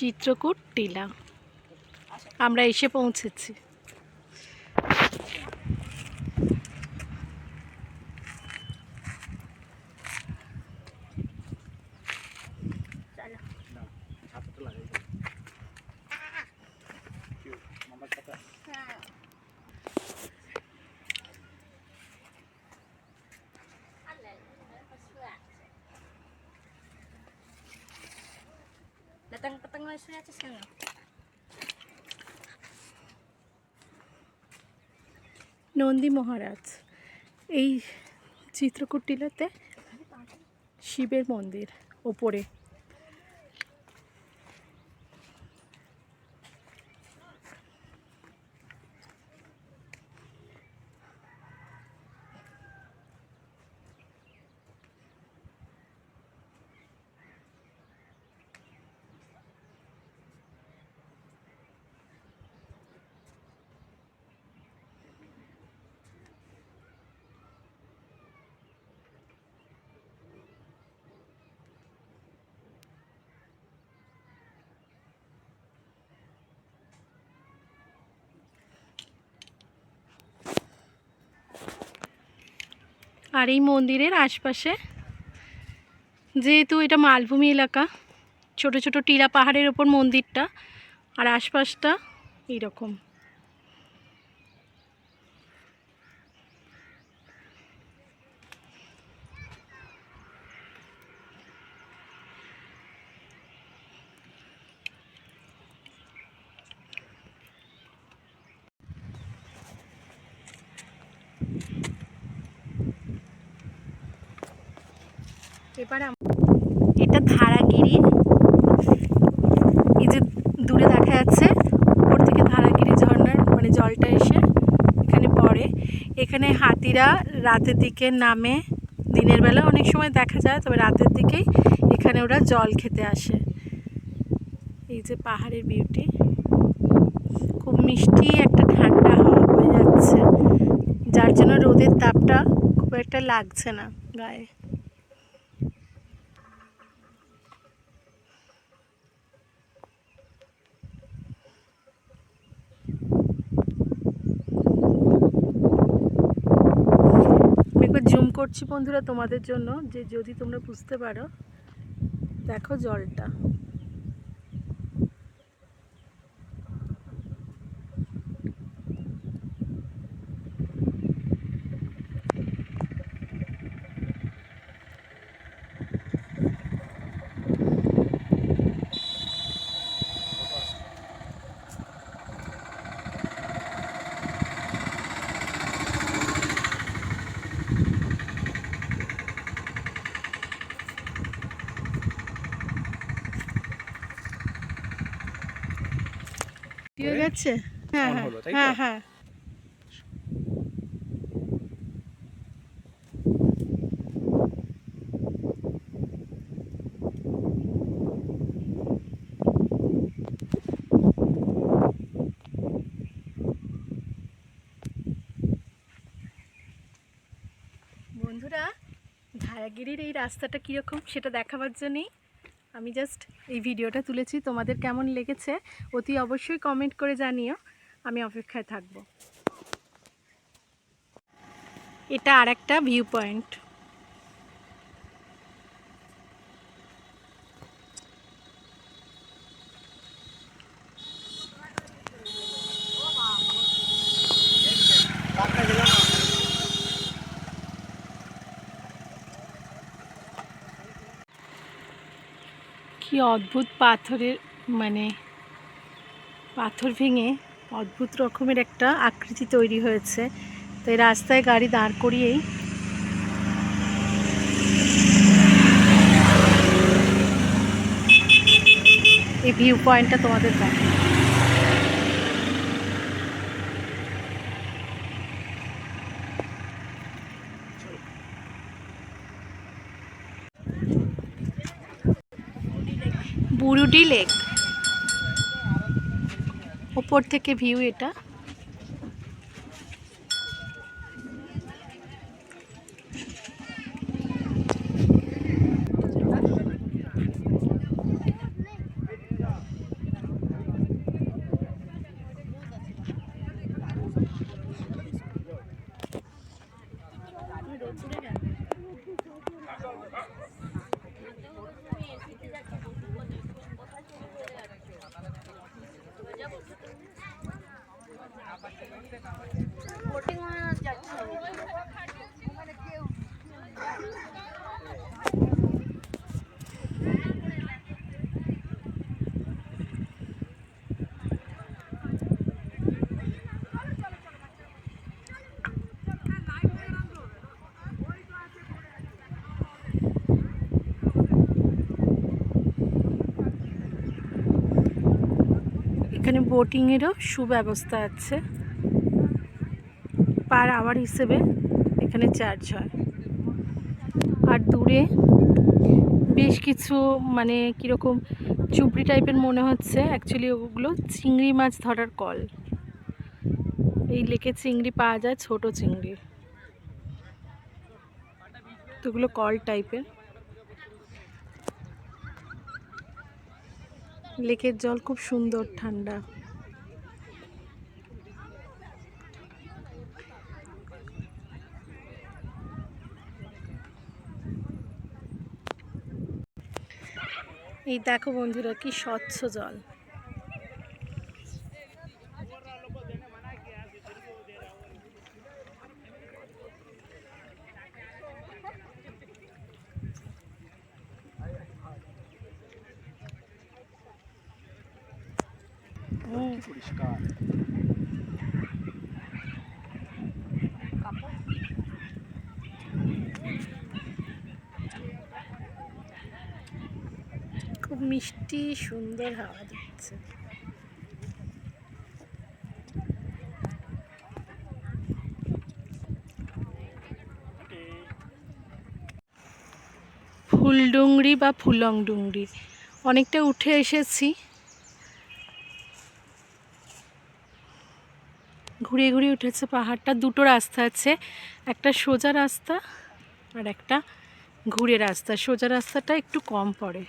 চিত্রকূট টিলা। আমরা এসে পৌঁছেছি। Datang ke tengah saya atas sana. Nandi মহারাজ এই চিত্রকূট টিলাতে শিবের মন্দির ওপরে আর এই মন্দিরের আশপাশে যেহেতু এটা মালভূমি এলাকা, ছোট ছোট টিলা পাহাড়ের ওপর মন্দিরটা আর আশপাশটা এইরকম। এবার এটা ধারাগিরি। এই যে দূরে দেখা যাচ্ছে, উপর থেকে ধারাগিরি ঝর্ণার মানে জলটা এসে এখানে পড়ে। এখানে হাতিরা রাতের দিকে নামে, দিনের বেলা অনেক সময় দেখা যায়, তবে রাতের দিকেই এখানে ওরা জল খেতে আসে। এই যে পাহাড়ের বিউটি খুব মিষ্টি একটা ঠান্ডা হাওয়া বয়ে যাচ্ছে, যার জন্য রোদের তাপটা খুব একটা লাগছে না গায়ে। করছি বন্ধুরা তোমাদের জন্য যে যদি তোমরা বুঝতে পারো। দেখো জলটা। গেছে হ্যাঁ হ্যাঁ? হ্যাঁ হ্যাঁ বন্ধুরা ধারাগিরির এই রাস্তাটা কীরকম সেটা দেখাবার জন্যই আমি জাস্ট এই ভিডিওটা তুলেছি, তোমাদের কেমন লেগেছে অতি অবশ্যই কমেন্ট করে জানিও, আমি অপেক্ষায় থাকব। এটা আর একটা ভিউ পয়েন্ট কি অদ্ভুত পাথরের মানে পাথর ভেঙে অদ্ভুত রকমের একটা আকৃতি তৈরি হয়েছে। তো এই রাস্তায় গাড়ি দাঁড় করিয়েই এই ভিউ পয়েন্টটা তোমাদের দেখে বুরুডি লেক। ওপর থেকে ভিউ এটা। এখানে বোটিংয়েরও সুব্যবস্থা আছে। পার আওয়ার হিসেবে এখানে চার্জ হয়। আর দূরে বেশ কিছু মানে কীরকম চুবড়ি টাইপের মনে হচ্ছে। অ্যাকচুয়ালি ওগুলো চিংড়ি মাছ ধরার কল। এই লেকে চিংড়ি পাওয়া যায়, ছোট চিংড়ি। তো ওগুলো কল টাইপের। লেকের জল খুব সুন্দর, ঠান্ডা। এই দেখো বন্ধুরা কি স্বচ্ছ জল। পরিষ্কার। মিষ্টি, সুন্দর হাওয়া দিচ্ছে। ফুলডুংরি বা ফুলং ডুংরি। অনেকটা উঠে এসেছি। ঘুরে ঘুরে উঠেছে পাহাড়টা। দুটো রাস্তা আছে, একটা সোজা রাস্তা আর একটা ঘুরে রাস্তা। সোজা রাস্তাটা একটু কম পড়ে।